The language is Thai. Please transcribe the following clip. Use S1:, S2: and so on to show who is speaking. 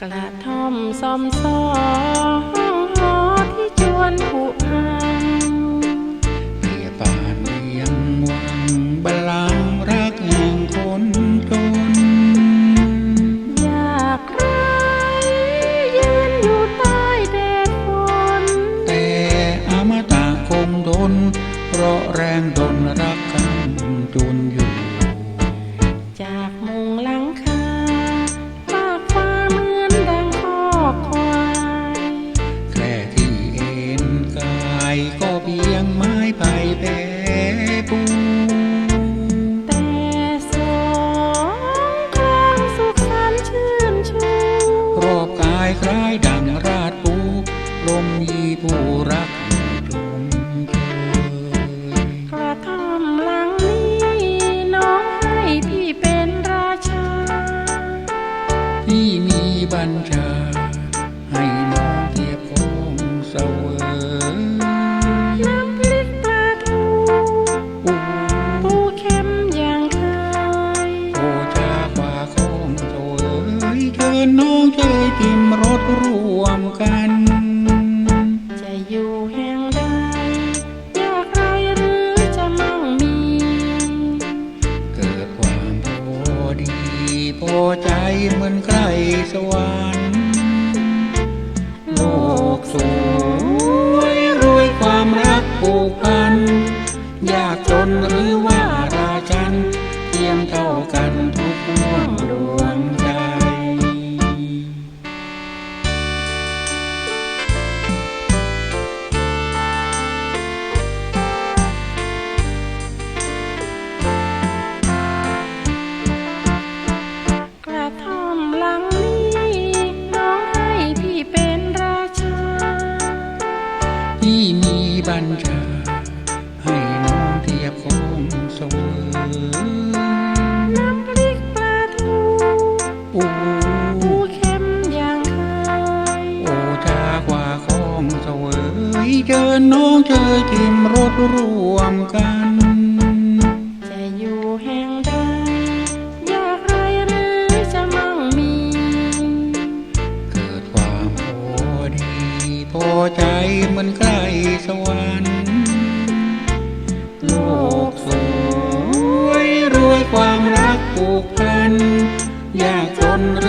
S1: ซอมซอห้องหอที่จวนผุพัง
S2: เปียบปานเรียงวังบัลลังก์รักแห่งคนจน
S1: อยากใครยืนอยู่ใต้แดดฝน
S2: แต่อมตะคงทนเพราะแรงดน ไม้ไผ่แผ่ปู
S1: แต่สองข้างสุขสันต์ชื่นชู
S2: รอบกายคล้ายดังราดปูลมยีผู้รักอยู่จงเชย
S1: กระท่อมหลังนี้น้องให้พี่เป็นราชา
S2: ที่มีบัญชา วย
S1: เชิ
S2: ญน้องเชยทิมรถร่วมกัน
S1: จะอยู่แห่งใดอยากไรหรือจะมั่งมี
S2: เกิดความพอดี พอใจเหมือนใกล้สวรรค์
S1: ปูปูเค็มอย่างเคย
S2: โอชากว่าของเสวยเชิญน้องเชยทิมรถร่วมกัน
S1: จะอยู่แห่งใดอยากไรหรือจะมั่งมี
S2: เกิดความพอดี พอใจเหมือนใกล้สวรรค์ จนร